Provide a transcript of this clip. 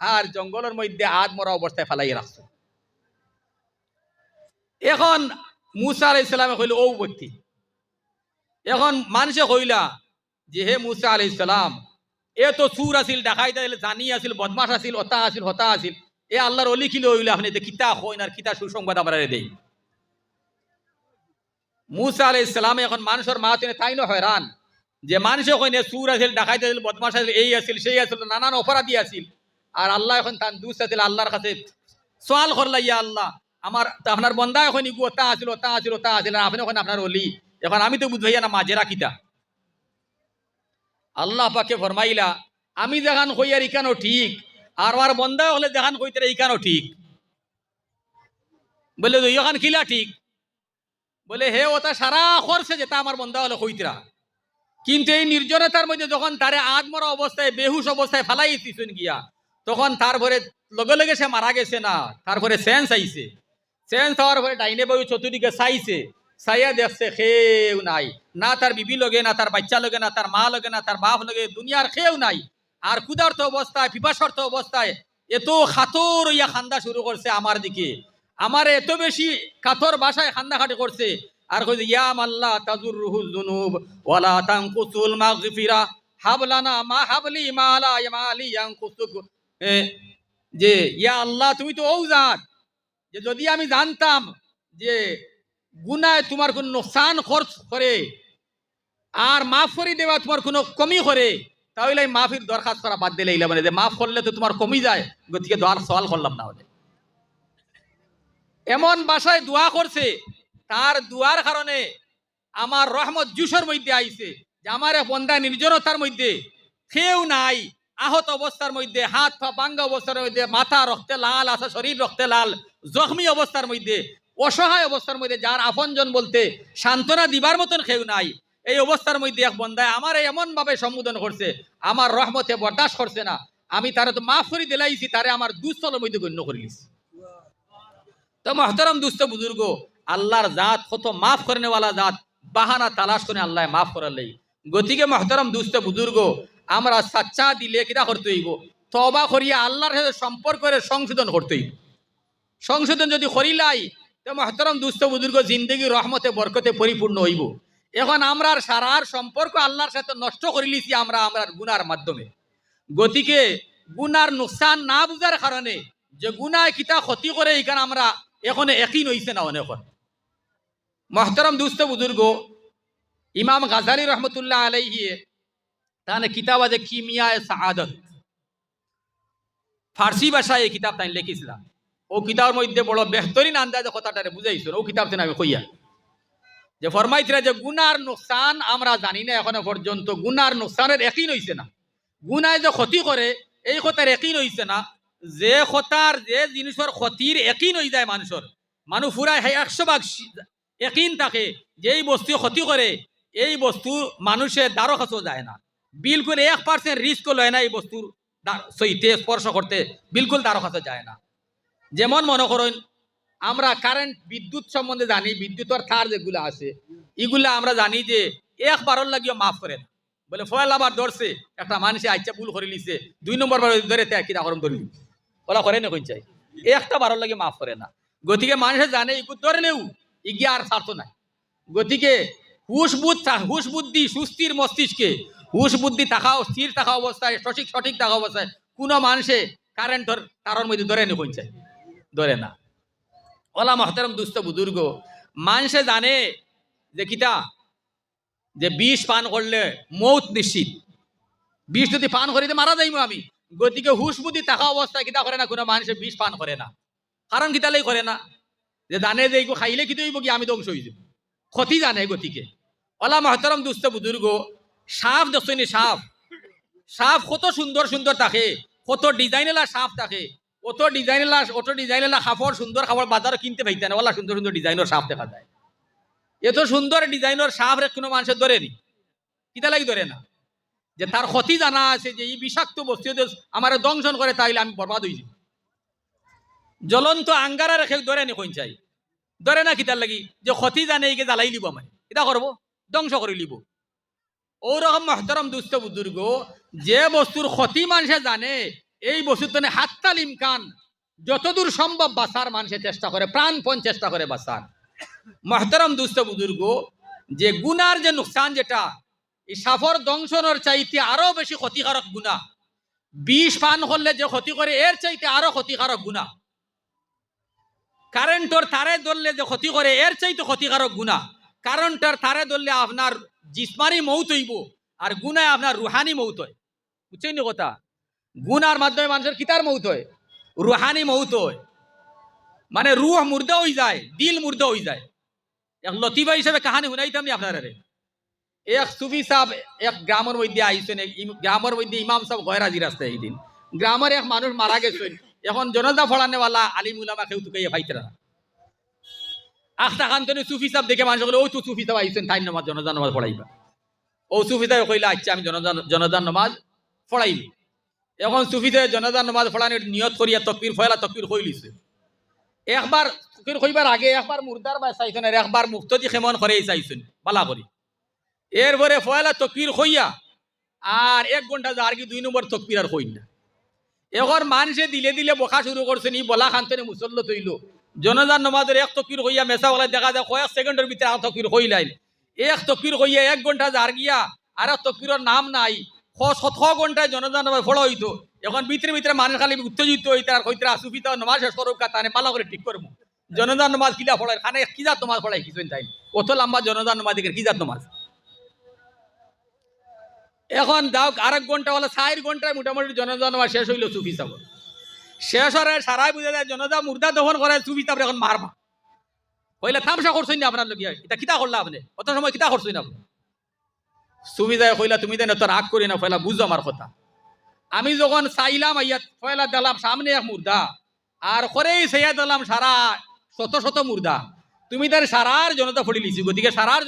আর জঙ্গলের মধ্যে আদ মরা অবস্থায় ফেলাই রাখছো। এখন মুসা আলাই ইসলামে কইল ও ব্যক্তি। এখন মানুষে কইলা যে হে মুসা আলাই ইসলাম এ তো সুর আছিল, দেখাই দিল জানি আছিল বদমাস আছিল হতা আছিল হতা আছিল। এ আল্লাহর অলি কিলো হইলে আপনি কিতা হইন আর কিতা সুসংবাদ আমরা দেই। মুসা আলাই ইসলামে এখন মানুষের মা তিনি তাই না হয়রান। যে মানুষে কইনে সুর আছিল, ডাকাইত আছিল বদমাস আছিল, এই আছিল, সেই আছিল, নানান অপরাধী আছিল। আর আল্লাহ এখন তার দুস আছিল আল্লাহর কাছে। সোয়াল করলা, ইয়া আল্লাহ, আমার তা আপনার বন্দা এখন ইগু ওতা আছিল ওতা আছিল ওতা আছিল, আর আপনি এখন আপনার অলি। এখন আমি তো বুঝবাইয়া না মাজেরা কিতা। আল্লাহ পাকে ফরমাইলা, আমি দেখান কইয়ার ইকানো ঠিক, আর আমার বন্দা হলে দেখান কইতে ইকানো ঠিক? বলে, তো ইখান কিলা ঠিক? বলে, হে ওটা সারা করছে যেটা আমার বন্দা হলে কইতরা। কিন্তু এই নির্জনতার মধ্যে যখন তারে আত্মরা অবস্থায়, বেহুশ অবস্থায় ফালাই দিছেন গিয়া, তখন তারপরে লগে লগে সে মারা গেছে না তারপরে সেন্স আইছে। সেন্স হওয়ার পরে ডাইনে বউ চতুর্দিকে চাইছে, চাইয়া দেখছে খেউ নাই। না তার বিবি লগে, না তার বাচ্চা লগে, না তার মা লগে, না তার বাপ লগে, দুনিয়ার খেউ নাই। আর ক্ষুধার্ত অবস্থায় পিপাসার্থ অবস্থায় এত খাতর ইয়া খান্দা শুরু করছে আমার দিকে। আমার এত বেশি কাতর বাসায় খান্দাখাটি করছে আর কইছে, ইয়া মাল্লা তাজুর রুহুল জুনুব ওয়ালা তানকুসুল মাগফিরা হাবলানা মা হাবলি মালা মালি ইয়ানকুসুক। যে, ইয়া আল্লাহ, তুমি তো ও জাত যে যদি আমি জানতাম যে গুনায় তোমার কোন নোকসান খরচ করে আর মাফ করে দেওয়া তোমার কোনো কমি করে, তাহলে মাফির দরখাস্ত করা বাদ দিলে ইলা মানে যে মাফ করলে তো তোমার কমি যায়, গতিকে দোয়ার সওয়াল করলাম না হলে এমন বাসায় দোয়া করছে তার দুয়ার কারণে আমার রহমত জুসের মধ্যে আইছে, যে আমার বন্দা নির্জনতার মধ্যে কেউ নাই, আহত অবস্থার মধ্যে, হাত পা বাঙ্গা অবস্থার মধ্যে, মাথা রক্তে লাল, আছে শরীর রক্তে লাল, জখমি অবস্থার মধ্যে, অসহায় অবস্থার মধ্যে, যার আপনজন বলতে সান্ত্বনা দিবার মতন কেউ নাই, এই অবস্থার মধ্যে এক বন্দায় আমার এমন ভাবে সম্বোধন করছে, আমার রহমতে বরদাস্ত করছে না, আমি তারে তো মাফ করে দিলাইছি, তারে আমার দুস্থলের মধ্যে গণ্য করে লিছি তো মহতরম দুস্থ বুজুর্গ আল্লাহর জাত কত মাফ করেনেওয়ালা জাত, বাহানা তালাশ করে আল্লাহ মাফ করার লাই। গতিকে মহতরম দুস্থ বুজুর্গ, আমরা সাচ্চা দিলে কিনা করতে হইব? তবা করিয়া আল্লাহর সাথে সম্পর্ক করে সংশোধন করতে হইব। সংশোধন যদি করিলাই তো মহতরম দুস্থ বুজুর্গ জিন্দগি রহমতে, বরকতে পরিপূর্ণ হইব। এখন আমরা সারার সম্পর্ক আল্লাহর সাথে নষ্ট করে লিছি আমরা আমরা গুনার মাধ্যমে। গতিকে গুনার নোকসান না বুঝার কারণে যে গুনায় কিতা ক্ষতি করে এখানে আমরা এখন একই নইছে না অনেক মহতরম দুস্থ বুজুর্গ, ইমাম গাজালি রহমতুল্লাহ আলাইহিয়ে তাহলে কিতাব আছে কিমিয়ায় সাহাদত ফার্সি ভাষায় এই কিতাব তাই লিখিছিলাম। ও কিতাবের মধ্যে বড় বেহতরিন আন্দাজে কথাটারে বুঝাইছিল ও কিতাব তেন আমি কইয়া। যে ফরমাইছিলা যে গুনার নোকসান আমরা জানি না এখনও পর্যন্ত, গুনার নোকসানের একই নইছে না। গুনায় যে ক্ষতি করে, এই কথার একই নইছে না। যে কথার, যে জিনিসের ক্ষতির একই নই যায় মানুষের। মানুষ সেই একশো ভাগ একইন থাকে যে এই বস্তু ক্ষতি করে, এই বস্তু মানুষের দ্বারো কাছেও যায় না। বিলকুল এক পার্সেন্ট রিস্ক লয় না এই বস্তুর সইতে, স্পর্শ করতে, বিলকুল দ্বারো কাছে যায় না। যেমন মনে করুন, আমরা কারেন্ট বিদ্যুৎ সম্বন্ধে জানি বিদ্যুতের তার যেগুলো আছে, এগুলা আমরা জানি যে একবারর লাগিও মাফ করে না। বলে, ফয়েল আবার ধরছে, একটা মানুষে আচ্ছা ভুল করে লিছে, দুই নম্বর বার ধরে তে কিনা করম ধরলি। ওলা করে না কোন চাই। একটা বারর লাগে মাফ করে না। গতিকে মানুষে জানে ইগু ধরলেও আর স্বার্থ নাই। গতিকে হুশ থা- হুশ বুদ্ধি সুস্থির মস্তিষ্কে, হুশ বুদ্ধি থাকাও স্থির থাকা অবস্থায়, সঠিক সঠিক থাকা অবস্থায় কোনো মানুষে কারেন্ট ধর তার মধ্যে ধরে নি চাই ধরে না। ওলা মহতারম দুস্থ বুজুর্গ মানুষে জানে যে কিতা? যে বিষ পান করলে মৌত নিশ্চিত। বিষ যদি পান করিতে মারা যাইব আমি। গতিকে হুশ বুদ্ধি থাকা অবস্থায় কিতা করে না? কোনো মানুষে বিষ পান করে না। কারণ কিতালেই করে না। যে জানে যে এইগো খাইলে কি হইব কি? আমি ধ্বংস হয়ে যাব। ক্ষতি জানে গতিকে। ওলা মহতরম দুস্থ বুজুর্গ, সাপ দেখছনি সাপ। সাপ কত সুন্দর সুন্দর থাকে, কত ডিজাইনেলা সাপ থাকে অত ডিজাইনেলা অত ডিজাইনেলা কাপড় সুন্দর কাপড় বাজারে কিনতে পাইতে না? ওলা সুন্দর সুন্দর ডিজাইনের সাপ দেখা যায়। এত সুন্দর ডিজাইনের সাপ কোনো মানুষের ধরে নি? কিতা লাগি ধরে না? যে তার ক্ষতি জানা আছে যে এই বিষাক্ত বস্তু আমার দংশন করে তাইলে আমি বরবাদ হয়ে যাব জ্বলন্ত আঙ্গারা রেখে ধরে নি কইন চাই? ধরে না কিতার লাগি? যে ক্ষতি জানে এইকে জ্বালাই লিব আমি কিতা করব ধ্বংস করে লিব। ওরকম মহতরম দুস্থ বুজুর্গ যে বস্তুর ক্ষতি মানুষে জানে, এই বস্তুর বস্তুতনে হাত্তাল ইমকান যতদূর সম্ভব বাঁচার মানুষের চেষ্টা করে প্রাণপণ চেষ্টা করে বাঁচার মহতরম দুস্থ বুজুর্গ যে গুনার যে নুকসান যেটা, এই সাফর দংশনের চাইতে আরও বেশি ক্ষতিকারক গুণা। বিষ পান করলে যে ক্ষতি করে এর চাইতে আরও ক্ষতিকারক গুণা। কারেন্টর তারে ধরলে যে ক্ষতি করে, এর চাইতে ক্ষতিকারক গুণা কারেন্টর তারে ধরলে আপনার জিসমানি মৌত হইব, আর গুনায় আপনার রুহানি মৌত হয়। বুঝছেন কথা? গুনার মাধ্যমে মানুষের কিতার মৌত হয়? রুহানি মৌত হয়। মানে রুহ মুর্দা হয়ে যায়, দিল মুর্দা হয়ে যায়। এক লতিফা হিসেবে কাহানি শুনাইতাম আপনারা এক সুফি সাহেব এক গ্রামের মধ্যে আইসেন গ্রামের মধ্যে ইমাম সাহেব গয়রাজি রাস্তায় একদিন গ্রামের এক মানুষ মারা গেছেন। এখন জনতা ফড়ানেওয়ালা আলিম উলামা কেউ তুকে ভাইতরা আখতা খান তনে সুফি সাহেব দেখে মানুষ বলে ও তো সুফি সাহেব আইসেন তাই নামাজ, জনজান নামাজ পড়াইবা। ও সুফি সাহেব কইলা আচ্ছা আমি জনজান জনজান নামাজ পড়াইবি। এখন সুফি সাহেব জনজান নামাজ পড়ানোর নিয়ত করিয়া তকবির, ফয়লা তকবির কইলিছে একবার তকবির কইবার আগে একবার মুর্দার বা চাইছেন আর একবার মুক্তদি খেমন করে চাইছেন, বালা করি। এরপরে ফয়লা তকবির কইয়া, আর এক ঘণ্টা যা আর কি দুই নম্বর তকবির আর কইন না। এখন মানুষে দিলে দিলে বকা শুরু করছেন নি বলা খান্তনে মুসল্ল তৈল। জনজান নমাজের এক তকির হইয়া মেসা বলা দেখা যায়, কয়েক সেকেন্ডের ভিতরে আর তকির হইলাইন এক তকির হইয়া এক ঘণ্টা যার গিয়া আর তকিরের নাম নাই। ছ শত ঘন্টায় জনজান নামাজ ফলো হইতো এখন ভিতরে ভিতরে মানুষ খালি উত্তেজিত হইতে আর কইতে আসুফিতা নমাজ শেষ করুক পালা করে ঠিক করব জনজান নমাজ কিলা ফড়ায় খানে কি জাত নমাজ ফলাই কিছুই তাই কত লম্বা জনজান নমাজ দিকে কি জাত নমাজ? এখন দাও, আরেক ঘণ্টা হলো চার ঘন্টায় মোটামুটি জনতা শেষ হইল সুফি সাব শেষ হরে সারাই বুঝে যায় জনতা মুর্দা দহন করে সুফি সাব এখন মারবা। কইলে থামসা করছেন না আপনার লগিয়া এটা কিতা করলা আপনি? কত সময় কিতা করছেন আপনি? সুফি যায় কইলা, তুমি দেন তো রাগ করি না পয়লা বুঝো আমার কথা। আমি যখন চাইলাম, আইয়া পয়লা দিলাম, সামনে এক মুর্দা। আর করেই সেইয়া দিলাম সারা শত শত মুর্দা। তুমি তার সারার জনতা ফড়ি লিছি, গতিকে সারার